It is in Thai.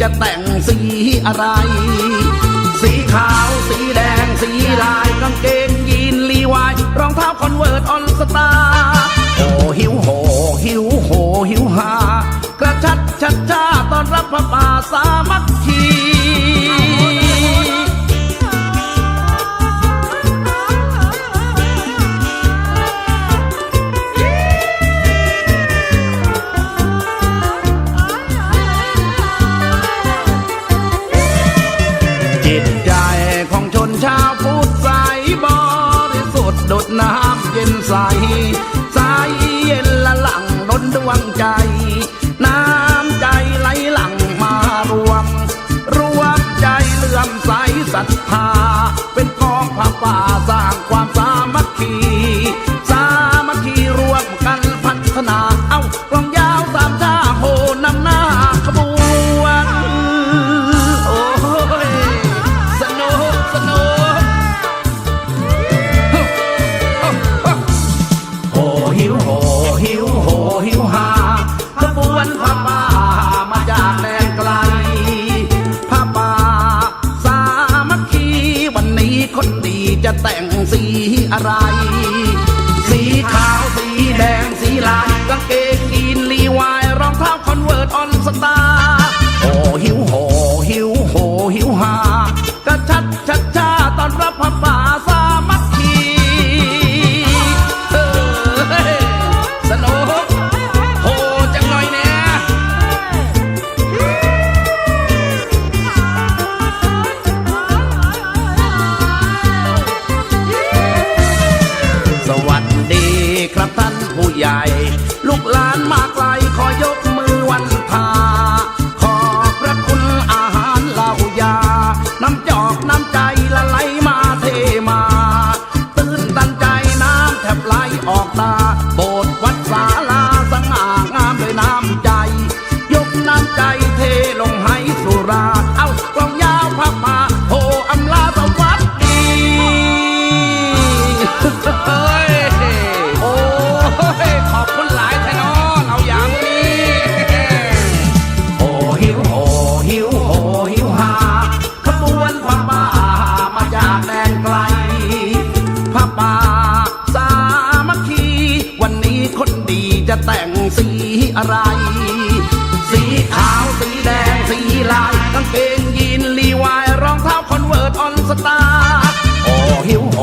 จะแต่งสีอะไร สีขาว สีแดง สีลายกางเกงยีนลีวาย รองเท้าคอนเวิร์ตออนสตาร์โอ้หิวโห หิวโห หิวหากระชัดชัดชาตอนรับพระป่าสามัคำเย็นใสใสเย็นละหลังล้นดวงใจ น้ำใจไหลหลั่งมารวม รวมใจเลื่อมใสศรัทธาเป็น จะแต่งสีอะไร สีขาวสีแดงสีลายกางเกงยีนลีวายรองเท้าคอนเวิร์ตออนสตาร์โอ้หิวโห ใหญ่ ลูกหลานมาไกลขอยกมือวันทาขอบพระคุณอาหารเหล่ายา น้ำจอกน้ำใจละไหลมาเทมา ตื่นตันใจน้ำแทบไหลออกตา โบสถ์วัดศาลาสง่างามด้วยน้ำใจ ยกน้ำใจเทลงให้สุรา เอากลองยาวพับมา คนดีจะแต่งสีอะไร สีขาวสีแดงสีลายกางเกงยีนลีวายรองเท้าคอนเวิร์ตออนสตาร์โอ้หิวโอ